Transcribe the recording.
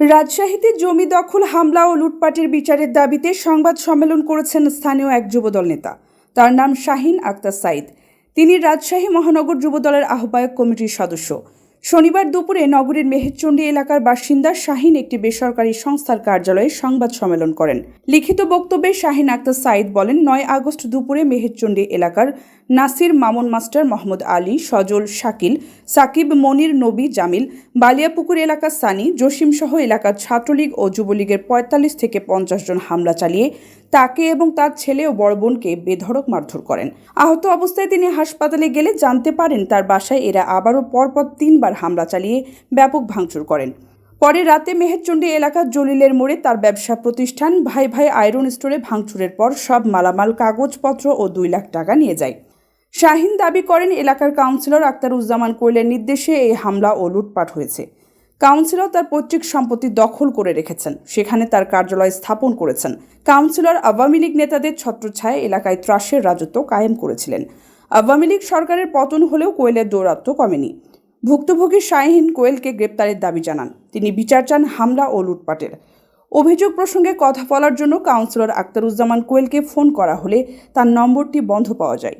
রাজশাহীতে জমি দখল, হামলা ও লুটপাটের বিচারের দাবিতে সংবাদ সম্মেলন করেছেন স্থানীয় এক যুবদল নেতা। তার নাম শাহিন আক্তার সাইদ। তিনি রাজশাহী মহানগর যুবদলের আহ্বায়ক কমিটির সদস্য। শনিবার দুপুরে নগরীর মেহেরচণ্ডী এলাকার বাসিন্দা শাহিন একটি বেসরকারি সংস্থার কার্যালয়ে সংবাদ সম্মেলন করেন। লিখিত বক্তব্যে শাহিন আক্তার সাইদ বলেন, নয় আগস্ট দুপুরে মেহেরচণ্ডী এলাকার নাসির মামুন মাস্টার মোহাম্মদ আলী, সজল শাকিল, সাকিব মনির নবী জামিল, বালিয়াপুকুর এলাকার সানি, জসিমসহ এলাকার ছাত্রলীগ ও যুবলীগের পঁয়তাল্লিশ থেকে পঞ্চাশ জন হামলা চালিয়ে তাকে এবং তার ছেলে ও বড় বোনকে বেধড়ক মারধর করেন। আহত অবস্থায় তিনি হাসপাতালে গেলে জানতে পারেন তার বাসায় এরা আবারও পরপর তিনবার হামলা চালিয়ে ব্যাপক ভাঙচুর করেন। পরে রাতে মেহেরচণ্ডী এলাকার জলিলের মোড়ে তার ব্যবসা প্রতিষ্ঠান ভাই ভাই আয়রন স্টোরে ভাঙচুরের পর সব মালামাল, কাগজপত্র ও দুই লাখ টাকা নিয়ে যায়। শাহিন দাবি করেন, এলাকার কাউন্সিলর আক্তারুজ্জামান কোয়েলের নির্দেশে এই হামলা ও লুটপাট হয়েছে। কাউন্সিলর তার পৈতৃক সম্পত্তি দখল করে রেখেছেন। সেখানে তার কার্যালয় স্থাপন করেছেন। কাউন্সিলর আওয়ামী লীগ নেতাদের ছত্রছায়া এলাকায় ত্রাসের রাজত্ব কায়েম করেছিলেন। আওয়ামী লীগ সরকারের পতন হলেও কোয়েলের দৌরাত্ম্য কমেনি। ভুক্তভোগী শাহিন কোয়েলকে গ্রেপ্তারের দাবি জানান। তিনি বিচার চান হামলা ও লুটপাটের। অভিযোগ প্রসঙ্গে কথা বলার জন্য কাউন্সিলর আক্তারুজ্জামান কোয়েলকে ফোন করা হলে তার নম্বরটি বন্ধ পাওয়া যায়।